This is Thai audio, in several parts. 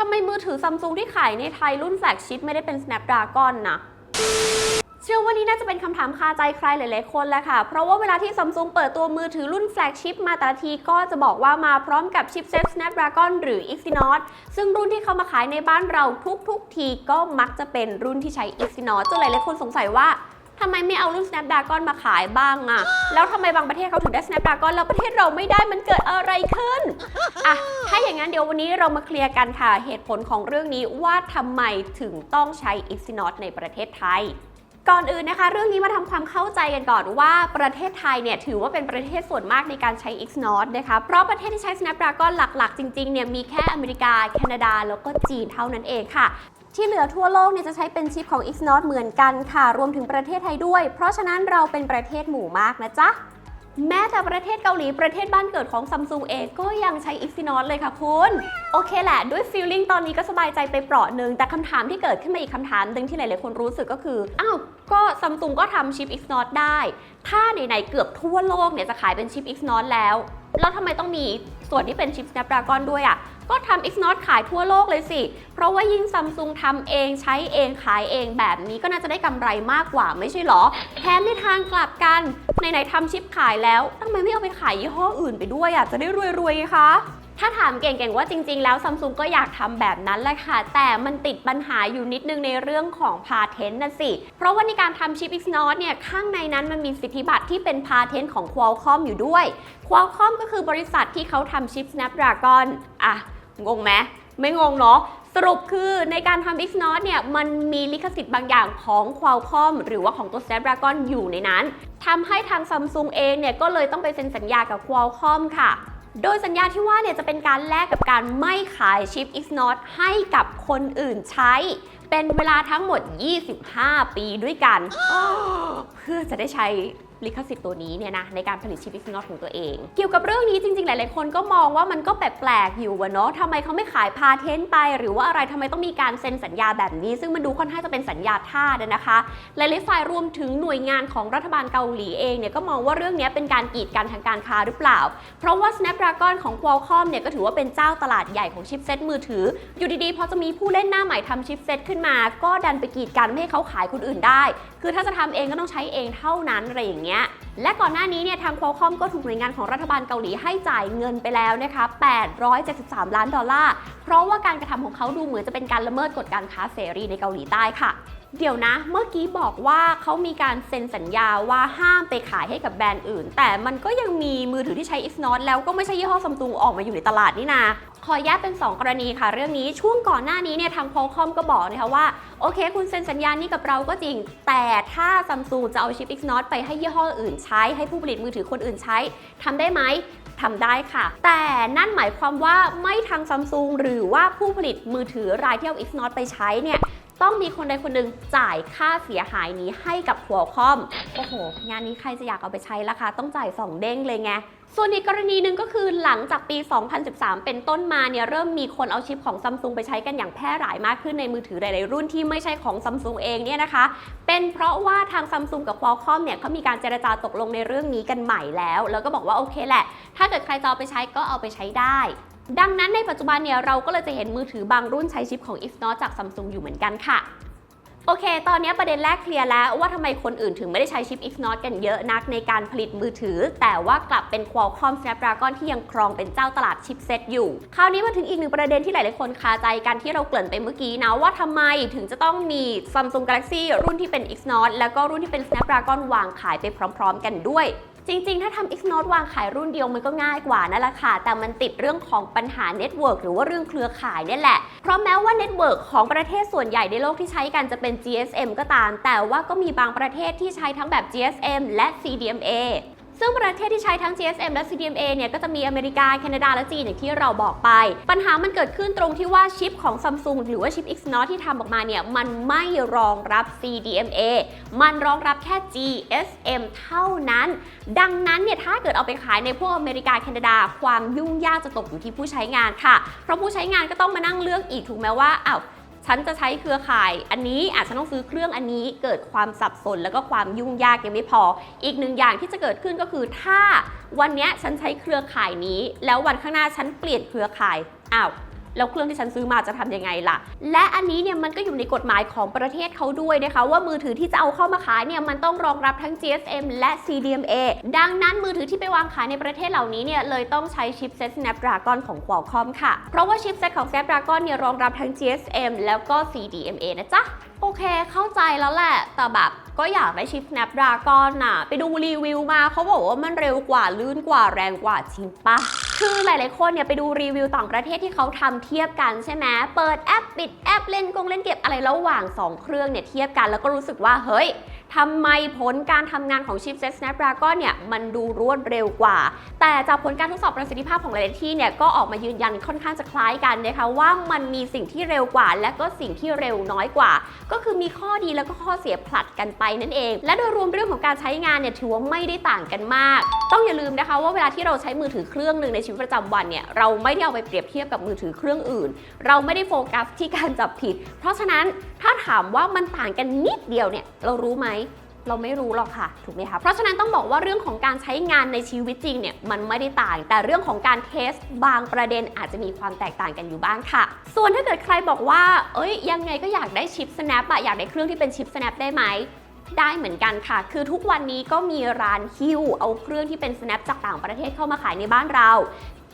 ทำไมมือถือซัมซุงที่ขายในไทยรุ่นแฟลกชิปไม่ได้เป็น Snapdragon นะเชื่อว่านี่น่าจะเป็นคำถามคาใจใครหลายๆคนแหละค่ะ เพราะว่าเวลาที่ซัมซุงเปิดตัวมือถือรุ่นแฟลกชิปมาแต่ละทีก็จะบอกว่ามาพร้อมกับชิปเซ็ต Snapdragon หรือ Exynos ซึ่งรุ่นที่เขามาขายในบ้านเราทุกๆทีก็มักจะเป็นรุ่นที่ใช้ Exynos จนหลายๆคนสงสัยว่า ทำไมไม่เอารุ่น Snapdragon มาขายบ้างอะแล้วทำไมบางประเทศเขาถึงได้ Snapdragon แล้วประเทศเราไม่ได้มันเกิดอะไรขึ้นอะถ้าอย่างนั้นเดี๋ยววันนี้เรามาเคลียร์กันค่ะเหตุผลของเรื่องนี้ว่าทำไมถึงต้องใช้ Exynos ในประเทศไทยก่อนอื่นนะคะ เรื่องนี้มาทำความเข้าใจกันก่อนว่าประเทศไทยเนี่ยถือว่าเป็นประเทศส่วนมากในการใช้ Exynos นะคะ เพราะประเทศที่ใช้ Snapdragon หลักๆ จริงๆเนี่ยมีแค่อเมริกา แคนาดา แล้วก็จีนเท่านั้นเองค่ะ ที่เหลือทั่วโลกเนี่ยจะใช้เป็นชิปของ Exynos เหมือนกันค่ะ รวมถึงประเทศไทยด้วย เพราะฉะนั้นเราเป็นประเทศหมู่มากนะจ๊ะ แม้แต่ประเทศเกาหลีประเทศบ้านเกิดของซัมซุงเองก็ยังใช้ Exynos เลยค่ะคุณ โอเคแหละ ด้วยฟีลลิ่งตอนนี้ก็สบายใจไปเปราะหนึ่งแต่คำถามที่เกิดขึ้นมาอีกคำถามหนึ่งที่หลายๆคนรู้สึกก็คือ อ้าว ก็ซัมซุงก็ทำชิป Exynos ได้ ถ้าไหนๆเกือบทั่วโลกเนี่ยจะขายเป็นชิป Exynos แล้วแล้วทำไมต้องมีส่วนที่เป็นชิป Snapdragon ด้วยอะ ก็ทำ Exynos ขายทั่วโลกเลยสิ เพราะว่ายิ่งซัมซุงทำเองใช้เองขายเองแบบนี้ก็น่าจะได้กำไรมากกว่าไม่ใช่หรอ แถมในทางกลับกันไหนๆทำชิปขายแล้วทำไมไม่เอาไปขายยี่ห้ออื่นไปด้วยอะจะได้รวยๆไงคะ ถ้าถามเก่งๆว่าจริง ๆ แล้วซัมซุงก็อยากทำแบบนั้นแหละค่ะ แต่มันติดปัญหาอยู่นิดนึงในเรื่องของพาเทนต์นะสิ เพราะว่าในการทำชิป Exynos เนี่ย ข้างในนั้นมันมีสิทธิบัตรที่เป็นพาเทนต์ของ Qualcomm อยู่ด้วย Qualcomm ก็คือบริษัทที่เขาทำชิป Snapdragon อะ งงไหมไม่งงเนาะสรุปคือในการทำ Exynos เนี่ยมันมีลิขสิทธิ์บางอย่างของ Qualcomm หรือว่าของตัว Snapdragon อยู่ในนั้นทำให้ทาง Samsung เองเนี่ยก็เลยต้องไปเซ็นสัญญากับ Qualcomm ค่ะ โดยสัญญาที่ว่าเนี่ยจะเป็นการแลกกับการไม่ขายชิป Xnot ให้กับคนอื่นใช้ เป็นเวลาทั้งหมด 25 ปีด้วยกัน เพื่อจะได้ใช้ลิขสิทธิ์ตัวนี้เนี่ยนะในการผลิตชิป Exynos ของตัวเอง เกี่ยวกับเรื่องนี้จริง ๆ หลายๆคนก็มองว่ามันก็แปลกๆอยู่วะเนาะทำไมเขาไม่ขายพาเทนต์ไป หรือว่าอะไรทำไมต้องมีการเซ็นสัญญาแบบนี้ ซึ่งมันดูค่อนข้างจะเป็นสัญญาท่าสอะนะคะ หลายๆฝ่ายรวมถึงหน่วยงานของรัฐบาลเกาหลีเองเนี่ยก็มองว่าเรื่องนี้เป็นการกีดกันทางการค้าหรือเปล่า เพราะว่า Snapdragon ของ Qualcomm เนี่ยก็ถือว่าเป็นเจ้าตลาดใหญ่ของชิปเซ็ตมือถือ อยู่ดีๆ พอจะมีผู้เล่นหน้าใหม่ทำชิปเซ็ตขึ้นมา ก็ดันไปกีดกันไม่ให้เขาขายคนอื่นได้ คือถ้าจะทำเองก็ต้องใช้เองเท่านั้นอะไรอย่างเงี้ยและก่อนหน้านี้เนี่ยทาง Qualcomm ก็ถูกหน่วยงานของรัฐบาลเกาหลีให้จ่ายเงินไปแล้วนะคะ873 ล้านดอลลาร์ เพราะว่าการกระทำของเขาดูเหมือนจะเป็นการละเมิดกฎการค้าเสรีในเกาหลีใต้ค่ะ เดี๋ยวนะ เมื่อกี้บอกว่าเขามีการเซ็นสัญญาว่าห้ามไปขายให้กับแบรนด์อื่น แต่มันก็ยังมีมือถือที่ใช้ Exynos แล้วก็ไม่ใช่ยี่ห้อซัมซุงออกมาอยู่ในตลาดนี่นาขอแยกเป็น 2 กรณีค่ะ เรื่องนี้ช่วงก่อนหน้านี้เนี่ยทาง Qualcomm ก็บอกนะคะว่า โอเค คุณเซ็นสัญญานี้กับเราก็จริง แต่ถ้าซัมซุงจะเอาชิป Exynos ไปให้ยี่ห้ออื่นใช้ ให้ผู้ผลิตมือถือคนอื่นใช้ทำได้ไหมทำได้ค่ะ แต่นั่นหมายความว่าไม่ทางซัมซุงหรือว่าผู้ผลิตมือถือรายที่เอา Exynos ไปใช้เนี่ย ต้องมีคนใดคนหนึ่งจ่ายค่าเสียหายนี้ให้กับ Qualcomm โอ้โห งานนี้ใครจะอยากเอาไปใช้ล่ะคะ ต้องจ่าย 2 เด้งเลยไง ส่วนอีกกรณีหนึ่งก็คือหลังจากปี 2013 เป็นต้นมาเนี่ยเริ่มมีคนเอาชิปของซัมซุงไปใช้กันอย่างแพร่หลายมากขึ้นในมือถือหลาย ๆ รุ่นที่ไม่ใช่ของซัมซุงเองเนี่ยนะคะ เป็นเพราะว่าทางซัมซุงกับ Qualcomm เนี่ยเขามีการเจรจาตกลงในเรื่องนี้กันใหม่แล้ว แล้วก็บอกว่าโอเคแหละ ถ้าเกิดใครจะเอาไปใช้ก็เอาไปใช้ได้ ดังนั้นในปัจจุบันเนี่ยเราก็เลยจะเห็นมือถือบางรุ่นใช้ชิปของ Exynos จากซัมซุงอยู่เหมือนกันค่ะโอเค ตอนนี้ประเด็นแรกเคลียร์แล้วว่าทำไมคนอื่นถึงไม่ได้ใช้ชิป Exynos กันเยอะนักในการผลิตมือถือ แต่ว่ากลับเป็น Qualcomm Snapdragon ที่ยังครองเป็นเจ้าตลาดชิปเซ็ตอยู่ คราวนี้มาถึงอีกหนึ่งประเด็นที่หลายๆคนคาใจกันที่เราเกริ่นไปเมื่อกี้นะว่าทำไมถึงจะต้องมี Samsung Galaxy รุ่นที่เป็น Exynos แล้วก็รุ่นที่เป็น Snapdragon วางขายไปพร้อม ๆ กันด้วย จริงๆ ถ้าทำ Xnode วางขายรุ่นเดียวมันก็ง่ายกว่านั่นแหละค่ะ แต่มันติดเรื่องของปัญหาเน็ตเวิร์กหรือว่าเรื่องเครือข่ายนี่แหละ เพราะแม้ว่าเน็ตเวิร์กของประเทศส่วนใหญ่ในโลกที่ใช้กันจะเป็น GSM ก็ตาม แต่ว่าก็มีบางประเทศที่ใช้ทั้งแบบ GSM และ CDMA ซึ่งประเทศที่ใช้ทั้ง GSM และ CDMA เนี่ยก็จะมีอเมริกา แคนาดา และจีนอย่างที่เราบอกไป ปัญหามันเกิดขึ้นตรงที่ว่าชิปของ Samsung หรือว่าชิป Exynos ที่ทำออกมาเนี่ยมันไม่รองรับ CDMA มันรองรับแค่ GSM เท่านั้น ดังนั้นเนี่ยถ้าเกิดเอาไปขายในพวกอเมริกา แคนาดา ความยุ่งยากจะตกอยู่ที่ผู้ใช้งานค่ะ เพราะผู้ใช้งานก็ต้องมานั่งเลือกอีกถูกไหมว่าอ้าว ฉันจะใช้เครือข่าย อันนี้อาจจะต้องซื้อเครื่องอันนี้เกิดความสับสน แล้วก็ความยุ่งยากยังไม่พอ อีกหนึ่งอย่างที่จะเกิดขึ้นก็คือถ้าวันเนี้ยฉันใช้เครือข่ายนี้ แล้ววันข้างหน้าฉันเปลี่ยนเครือข่ายอ้าว แล้วเครื่องที่ฉันซื้อมาจะทำยังไงล่ะ และอันนี้เนี่ยมันก็อยู่ในกฎหมายของประเทศเขาด้วยนะคะ ว่ามือถือที่จะเอาเข้ามาขายเนี่ยมันต้องรองรับทั้ง GSM และ CDMA ดังนั้นมือถือที่ไปวางขายในประเทศเหล่านี้เนี่ยเลยต้องใช้ชิปเซ็ต Snapdragon ของ Qualcomm ค่ะ เพราะว่าชิปเซ็ตของ Snapdragon เนี่ยรองรับทั้ง GSM แล้วก็ CDMA นะจ๊ะ เคเข้าใจแล้วแหละ แต่แบบก็อยากได้ชิป Snapdragon น่ะไปดูรีวิวมาเขาบอกว่ามันเร็วกว่าลื่นกว่าแรงกว่าจริงปะคือหลายๆคนเนี่ยไปดูรีวิวต่างประเทศที่เขาทำเทียบกันใช่ไหมเปิดแอปปิดแอปเล่นกงเล่นเก็บอะไรระหว่าง 2 เครื่องเนี่ยเทียบกันแล้วก็รู้สึกว่าเฮ้ย ทำไมผลการทำงานของชิปเซ็ต Snapdragon เนี่ยมันดูรวดเร็วกว่า แต่จากผลการทดสอบประสิทธิภาพของหลายๆที่เนี่ยก็ออกมายืนยันค่อนข้างจะคล้ายกันนะคะว่ามันมีสิ่งที่เร็วกว่า และก็สิ่งที่เร็วน้อยกว่า ก็คือมีข้อดีแล้วก็ข้อเสียผลัดกันไปนั่นเอง และโดยรวมเรื่องของการใช้งานเนี่ยถือว่าไม่ได้ต่างกันมาก ต้องอย่าลืมนะคะว่าเวลาที่เราใช้มือถือเครื่องหนึ่งในชีวิตประจำวันเนี่ยเราไม่ได้เอาไปเปรียบเทียบกับมือถือเครื่องอื่น เราไม่ได้โฟกัสที่การจับผิด เพราะฉะนั้นถ้าถามว่ามันต่างกันนิดเดียวเนี่ยเรารู้ไหม เราไม่รู้หรอกค่ะถูกไหมคะเพราะฉะนั้นต้องบอกว่าเรื่องของการใช้งานในชีวิตจริงเนี่ยมันไม่ได้ต่าง แต่เรื่องของการเทสบางประเด็นอาจจะมีความแตกต่างกันอยู่บ้างค่ะ ส่วนถ้าเกิดใครบอกว่า เอ้ยยังไงก็อยากได้ชิป Snap อะอยากได้เครื่องที่เป็นชิป Snap ได้ไหมได้เหมือนกันค่ะ คือทุกวันนี้ก็มีร้านฮิ้วเอาเครื่องที่เป็น Snap จากต่างประเทศเข้ามาขายในบ้านเรา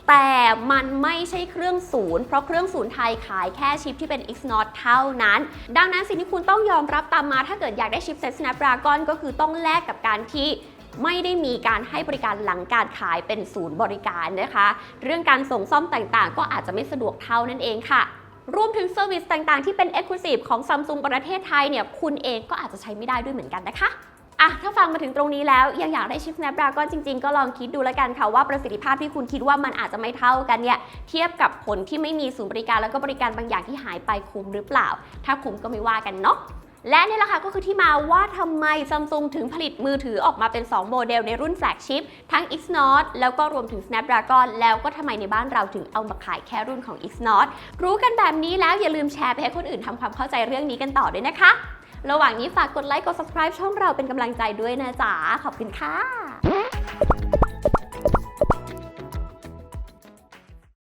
แต่มันไม่ใช่เครื่องศูนย์ เพราะเครื่องศูนย์ไทยขายแค่ชิปที่เป็น Exynos เท่านั้น ดังนั้นสิ่งที่คุณต้องยอมรับตามมา ถ้าเกิดอยากได้ชิปเซ็ต Snapdragon ก็คือต้องแลกกับการที่ไม่ได้มีการให้บริการหลังการขายเป็นศูนย์บริการนะคะ เรื่องการส่งซ่อมต่างๆ ก็อาจจะไม่สะดวกเท่านั่นเองค่ะ รวมถึงเซอร์วิสต่างๆ ที่เป็น Exclusive ของ Samsung ประเทศไทยเนี่ย คุณเองก็อาจจะใช้ไม่ได้ด้วยเหมือนกันนะคะ อะถ้าฟังมาถึงตรงนี้แล้วยังอยากได้ชิป Snapdragon จริง ๆ ก็ลองคิดดูแล้วกันค่ะว่าประสิทธิภาพที่คุณคิดว่ามันอาจจะไม่เท่ากันเนี่ยเทียบกับผลที่ไม่มีศูนย์บริการแล้วก็บริการบางอย่างที่หายไปคุ้มหรือเปล่า ถ้าคุ้มก็ไม่ว่ากันเนาะและนี่แหละค่ะก็คือที่มาว่าทำไมซัมซุงถึงผลิตมือถือออกมาเป็น 2 โมเดลในรุ่นแฟลกชิพทั้ง Exynos แล้วก็รวมถึง Snapdragon แล้วก็ทำไมในบ้านเราถึงเอามาขายแค่รุ่นของ Exynos รู้กันแบบนี้แล้วอย่าลืมแชร์ไปให้คนอื่นทำความเข้าใจเรื่องนี้กันต่อด้วยนะคะ ระหว่างนี้ฝากกดไลค์กด subscribe ช่องเราเป็นกำลังใจด้วยนะจ๊ะขอบคุณค่ะ